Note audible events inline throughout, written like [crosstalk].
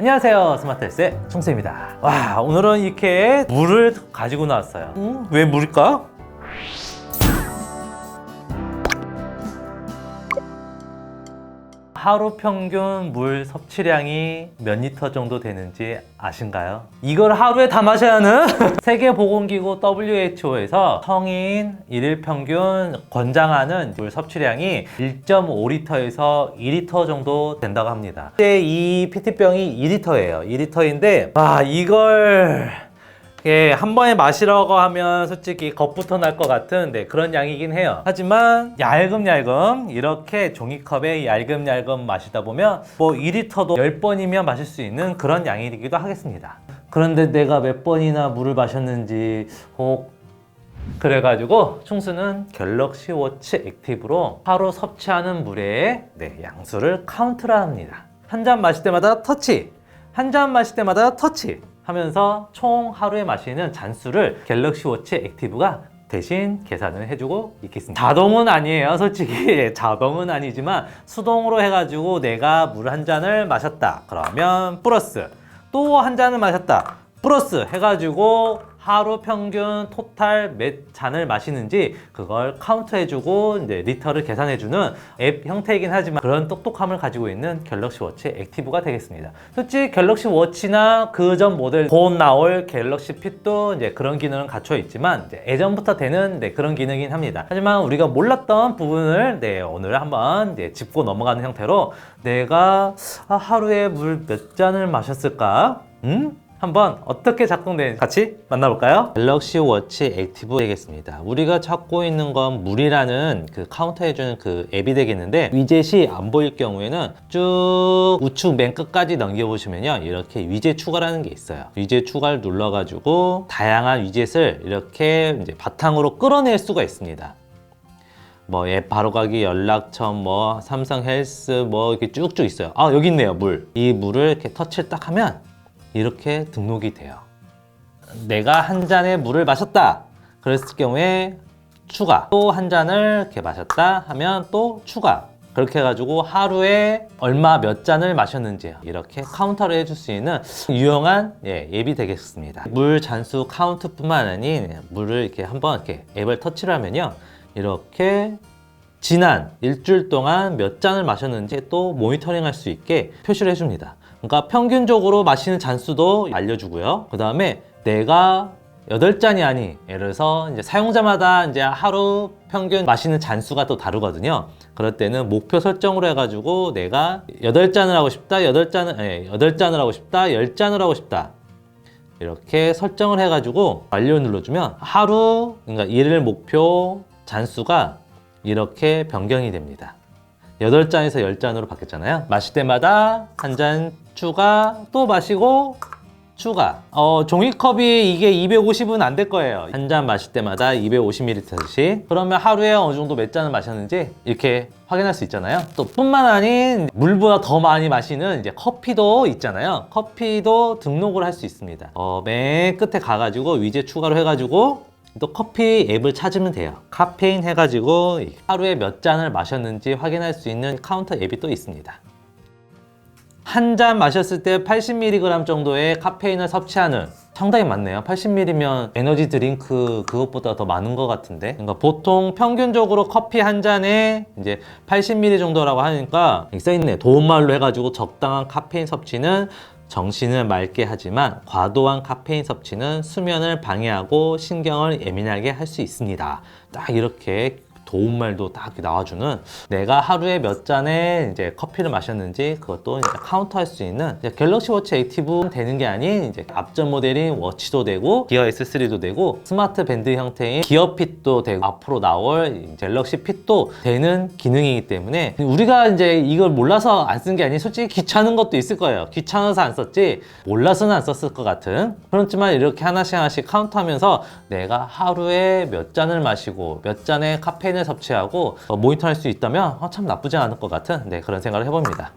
안녕하세요 스마트헬스의 총수입니다. 와 오늘은 이렇게 물을 가지고 나왔어요. 음, 왜 물일까? 하루 평균 물 섭취량이 몇 리터 정도 되는지 아신가요? 이걸 하루에 다 마셔야 하는 [laughs] 세계보건기구 WHO에서 성인 일일 평균 권장하는 물 섭취량이 1.5리터에서 2리터 정도 된다고 합니다. 근데 이 PT병이 2리터예요. 2리터인데 아 이걸 예, 한 번에 마시라고 하면 솔직히 겁부터 날 것 같은 네, 그런 양이긴 해요. 하지만 얇음얇음 이렇게 종이컵에 얇음얇음 마시다 보면 뭐 2리터도 10번이면 마실 수 있는 그런 양이기도 하겠습니다. 그런데 내가 몇 번이나 물을 마셨는지 혹 그래가지고 충수는 갤럭시 워치 액티브로 하루 섭취하는 물의 네, 양수를 카운트를 합니다. 한 잔 마실 때마다 터치, 한 잔 마실 때마다 터치 하면서 총 하루에 마시는 잔수를 갤럭시 워치 액티브가 대신 계산을 해주고 있겠습니다. 자동은 아니에요, 솔직히. [laughs] 자동은 아니지만 수동으로 해가지고 내가 물 한 잔을 마셨다. 그러면 플러스. 또 한 잔을 마셨다. 플러스 해가지고 하루 평균 토탈 몇 잔을 마시는지 그걸 카운트해주고 이제 리터를 계산해주는 앱 형태이긴 하지만 그런 똑똑함을 가지고 있는 갤럭시 워치 액티브가 되겠습니다. 솔직히 갤럭시 워치나 그 전 모델 곧 나올 갤럭시 핏도 이제 그런 기능은 갖춰 있지만 예전부터 되는 네, 그런 기능이긴 합니다. 하지만 우리가 몰랐던 부분을 네, 오늘 한번 이제 짚고 넘어가는 형태로 내가 아, 하루에 물 몇 잔을 마셨을까? 음? 한번 어떻게 작동되는지 같이 만나볼까요? 갤럭시 워치 액티브 되겠습니다. 우리가 찾고 있는 건 물이라는 그 카운터 해주는 그 앱이 되겠는데 위젯이 안 보일 경우에는 쭉 우측 맨 끝까지 넘겨보시면요. 이렇게 위젯 추가라는 게 있어요. 위젯 추가를 눌러가지고 다양한 위젯을 이렇게 이제 바탕으로 끌어낼 수가 있습니다. 뭐앱 바로가기 연락처 뭐 삼성 헬스 뭐 이렇게 쭉쭉 있어요. 아 여기 있네요 물. 이 물을 이렇게 터치를 딱 하면 이렇게 등록이 돼요. 내가 한 잔의 물을 마셨다. 그랬을 경우에 추가. 또 한 잔을 이렇게 마셨다 하면 또 추가. 그렇게 해가지고 하루에 얼마 몇 잔을 마셨는지 이렇게 카운터를 해줄 수 있는 유용한 예, 앱이 되겠습니다. 물 잔수 카운트뿐만 아닌 물을 이렇게 한번 이렇게 앱을 터치를 하면요. 이렇게 지난 일주일 동안 몇 잔을 마셨는지 또 모니터링 할 수 있게 표시를 해줍니다. 그러니까 평균적으로 마시는 잔수도 알려주고요. 그 다음에 내가 8잔이 아니, 예를 들어서 이제 사용자마다 이제 하루 평균 마시는 잔수가 또 다르거든요. 그럴 때는 목표 설정으로 해가지고 내가 8잔을 하고 싶다, 8잔을, 예, 8잔을 하고 싶다, 10잔을 하고 싶다. 이렇게 설정을 해가지고 완료 눌러주면 하루, 그러니까 일일 목표 잔수가 이렇게 변경이 됩니다. 8잔에서 10잔으로 바뀌었잖아요. 마실 때마다 한 잔 추가, 또 마시고 추가. 어, 종이컵이 이게 250은 안 될 거예요. 한 잔 마실 때마다 250ml씩. 그러면 하루에 어느 정도 몇 잔을 마셨는지 이렇게 확인할 수 있잖아요. 또 뿐만 아닌 물보다 더 많이 마시는 이제 커피도 있잖아요. 커피도 등록을 할 수 있습니다. 어, 맨 끝에 가가지고 위젯 추가로 해가지고 또 커피 앱을 찾으면 돼요. 카페인 해가지고 하루에 몇 잔을 마셨는지 확인할 수 있는 카운터 앱이 또 있습니다. 한 잔 마셨을 때 80mg 정도의 카페인을 섭취하는 상당히 많네요. 80ml면 에너지 드링크 그것보다 더 많은 것 같은데. 그러니까 보통 평균적으로 커피 한 잔에 이제 80ml 정도라고 하니까 써있네. 도움말로 해가지고 적당한 카페인 섭취는 정신을 맑게 하지만 과도한 카페인 섭취는 수면을 방해하고 신경을 예민하게 할 수 있습니다. 딱 이렇게 도움말도 딱 나와주는 내가 하루에 몇 잔의 이제 커피를 마셨는지 그것도 이제 카운트할 수 있는 갤럭시 워치 액티브 되는 게 아닌 이제 앞전 모델인 워치도 되고 기어 S3도 되고 스마트 밴드 형태인 기어 핏도 되고 앞으로 나올 이 갤럭시 핏도 되는 기능이기 때문에 우리가 이제 이걸 몰라서 안 쓴 게 아닌 솔직히 귀찮은 것도 있을 거예요. 귀찮아서 안 썼지 몰라서는 안 썼을 것 같은 그렇지만 이렇게 하나씩 하나씩 카운트하면서 내가 하루에 몇 잔을 마시고 몇 잔의 카페인을 섭취하고 어, 모니터할 수 있다면 어, 참 나쁘지 않을 것 같은 네, 그런 생각을 해봅니다.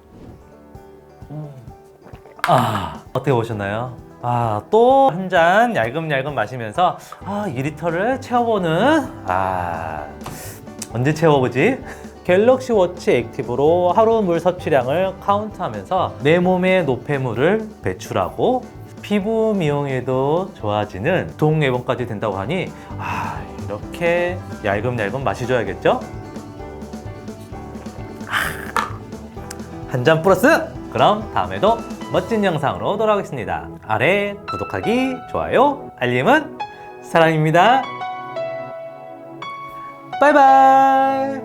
아 어떻게 보셨나요? 아 또 한잔 얇금얇금 마시면서 아 2리터를 채워보는 아 언제 채워보지? [laughs] 갤럭시 워치 액티브로 하루 물 섭취량을 카운트하면서 내 몸의 노폐물을 배출하고 피부 미용에도 좋아지는 동예방까지 된다고 하니 아 이렇게 얇금얇금 마시줘야겠죠? 한 잔 플러스! 그럼 다음에도 멋진 영상으로 돌아오겠습니다. 아래 구독하기, 좋아요, 알림은 사랑입니다. 바이바이!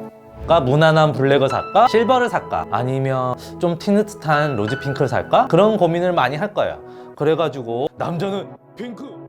가 무난한 블랙을 살까? 실버를 살까? 아니면 좀 티느트한 로즈 핑크를 살까? 그런 고민을 많이 할 거예요. 그래가지고 남자는 핑크,